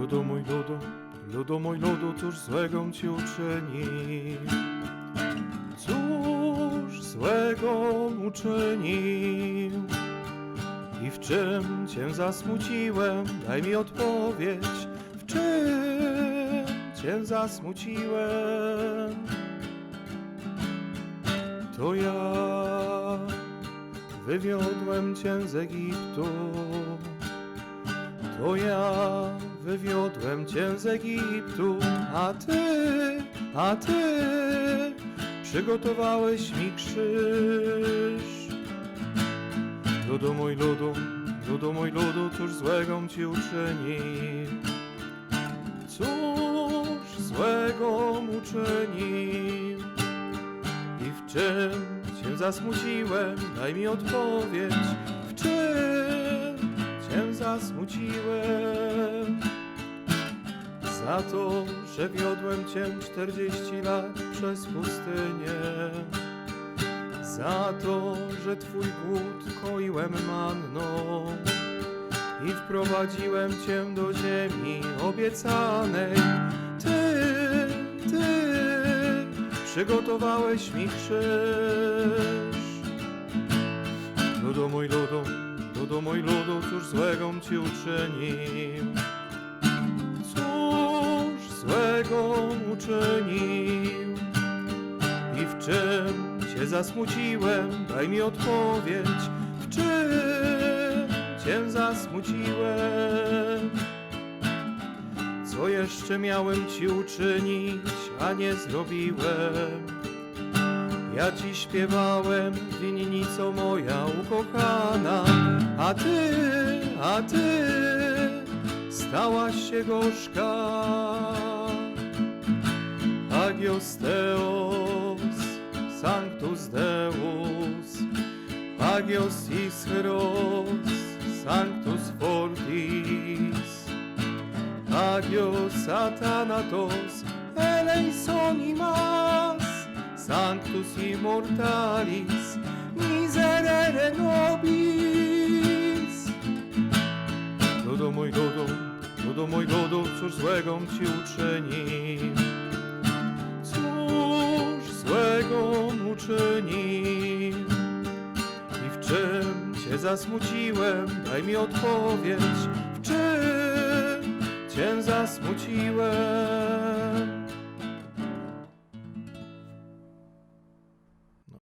Ludu mój ludu, ludu mój ludu, cóż złego ci uczynił? Cóż złego uczynił? I w czym cię zasmuciłem? Daj mi odpowiedź, w czym cię zasmuciłem? To ja wywiodłem cię z Egiptu. To ja wywiodłem cię z Egiptu, a ty, a ty przygotowałeś mi krzyż. Ludu mój ludu, ludu mój ludu, cóż złego ci uczynił? Cóż złego uczynił? I w czym cię zasmuciłem? Daj mi odpowiedź, Za to, że wiodłem cię czterdzieści lat przez pustynię. Za to, że twój głód koiłem manną i wprowadziłem cię do ziemi obiecanej. Ty, ty przygotowałeś mi krzyż. Ludu mój ludu, ludu mój ludu, cóż złego ci uczynił? Cóż złego uczynił? I w czym cię zasmuciłem? Daj mi odpowiedź, w czym cię zasmuciłem? Co jeszcze miałem ci uczynić, a nie zrobiłem? Ja ci śpiewałem, winnico moja ukochana, a ty, a ty stałaś się gorzka. Agios Theos, Sanctus Deus, Agios Isheros, Sanctus Fortis, Agios Satanatos, eleisonimas, Sanctus Immortalis, miserere nobis. Ludu mój ludu, ludu mój ludu, cóż złego ci uczynił? Cóż złego uczynił? I w czym cię zasmuciłem? Daj mi odpowiedź, w czym cię zasmuciłem?